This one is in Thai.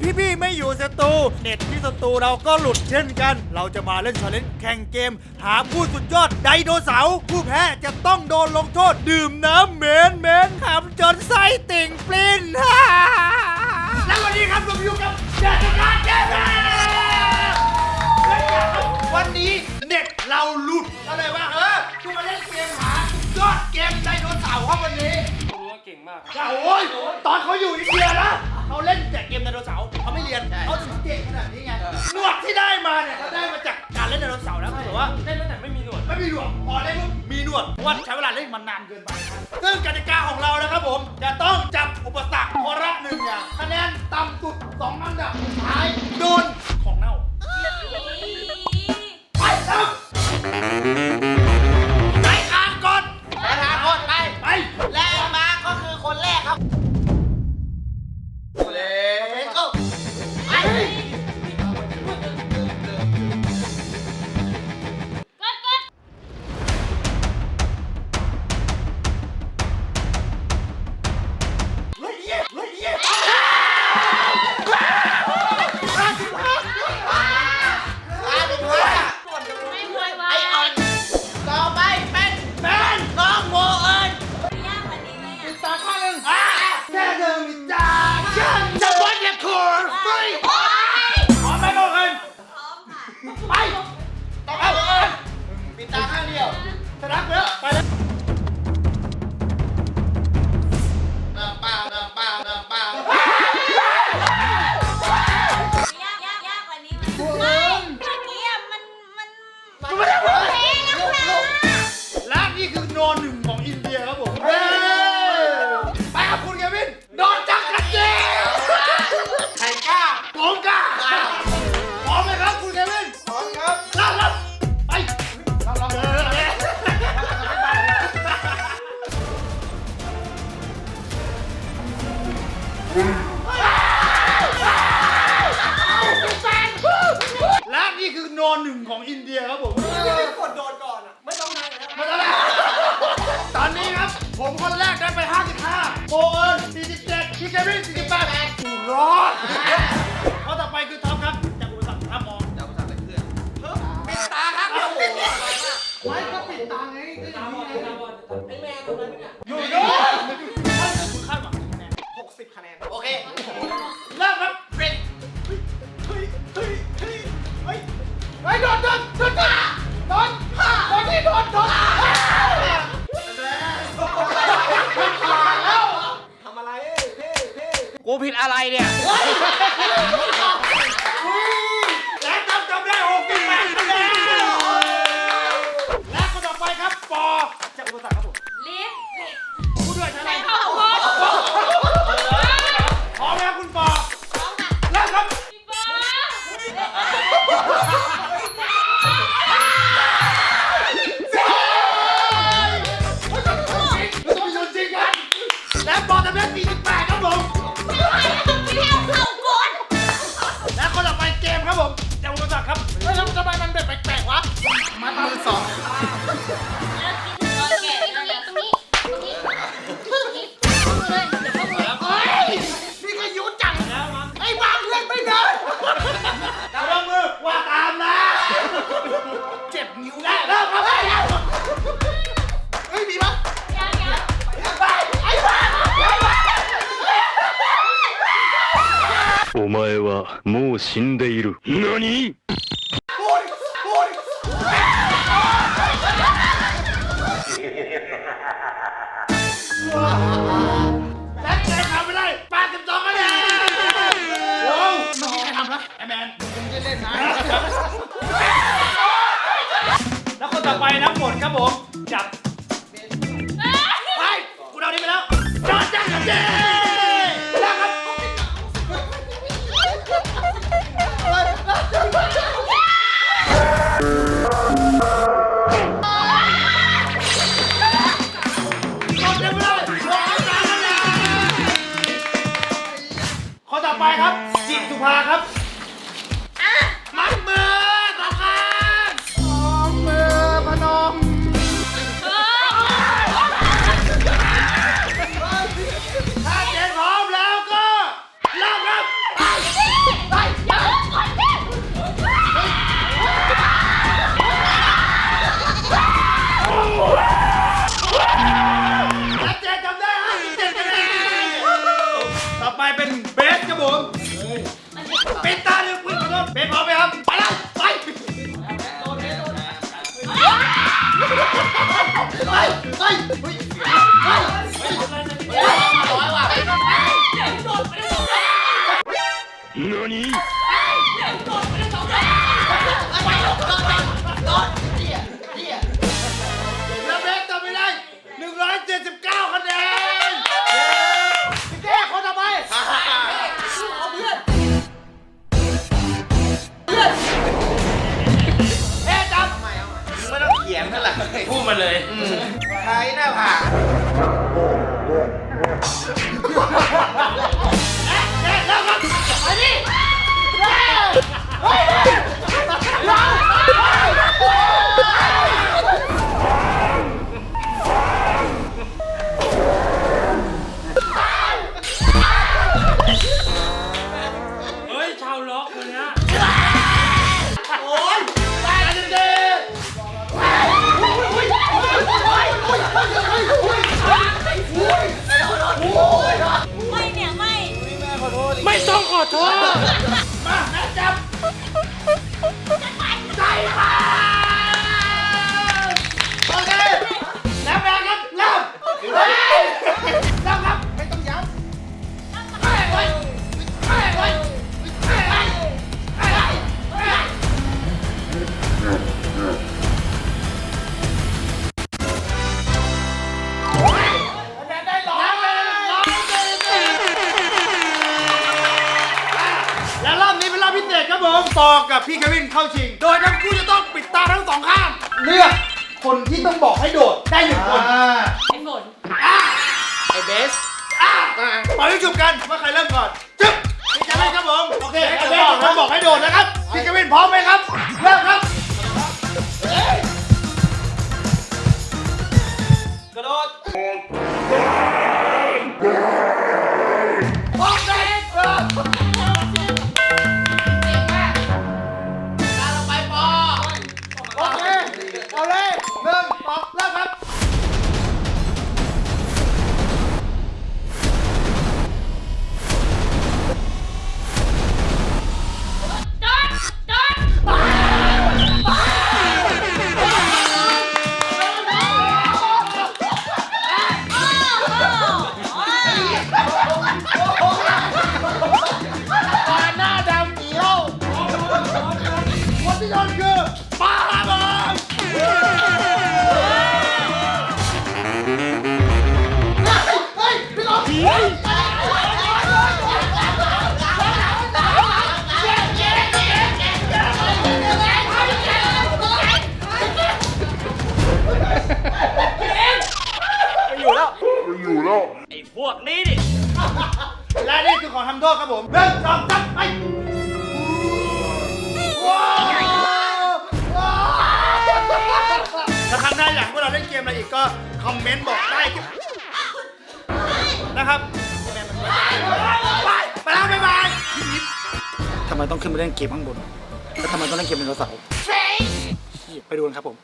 พี่พี่ไม่อยู่ศัตรูเน็ตที่ศัตรูเราก็หลุดเช่นกัน เราจะมาเล่นชาเลนจ์แข่งเกม หาผู้สุดยอดไดโนเสาร์ผู้แพ้จะต้องโดนลงโทษ ดื่มน้ำเหม็นเหม็นขำจนไส้ติ่งปลิ้นฮ่าแล้ววันนี้ครับผมอยู่กับเดนการเดน มีหนวดพอได้นปุ๊มีหนวดเพราะว่าใช้เวลาเล่นมันนานเกินไปซึ่งกติกาของเรานะครับผมจะต้องจับอุปสรรคคนละหนึ่งอย่างคะแนนต่ำสุดสองอันดับสุดท้ายโดนของเน่าไปครับ แล้วบอลตำแหน่ง48ครับผม แล้ะคนต่อไปเกมครับผมเดี๋ยวผมจะครับเฮ้ยแล้วทำไมมันแบบแปลกๆวะ มาตราสิบสอง Yeah. お前はもう死んでいる何แม่ได้าคไม่รับผม จับไปกูเอานี้ไปแล้วจอดจ้าเจ๊ อกคนเนี้ยโอ้ยตายกันเด้ไม่เนี่ยไม่ ไม่ต้องขอโทษ พี่เควินเข้าชิง โดยทั้งคู่จะต้องปิดตาทั้งสองข้าง เลือกคนที่ต้องบอกให้โดดได้หนึ่งคนไอ้ฝนไอ้เบสอะปล่อยให้จุบกันว่าใครเริ่มก่อนจึ๊บพี่เควินครับผม โอเคไอ้เบสผมบอกให้โดดนะครับ พี่เควินพร้อมไหมครับ เริ่มครับ กระโดด ผมหนึ่งสองสามไปว้าวว้าวถ้าครั้งหน้าอยากให้พวกเราเล่นเกมอะไรอีกก็คอมเมนต์บอกได้นะครับไปไปแล้วบ๊ายบายทำไมต้องขึ้นมาเล่นเกมข้างบน แล้วทำไมต้องเล่นเกมเป็นเสาร์ไปดูกันครับผม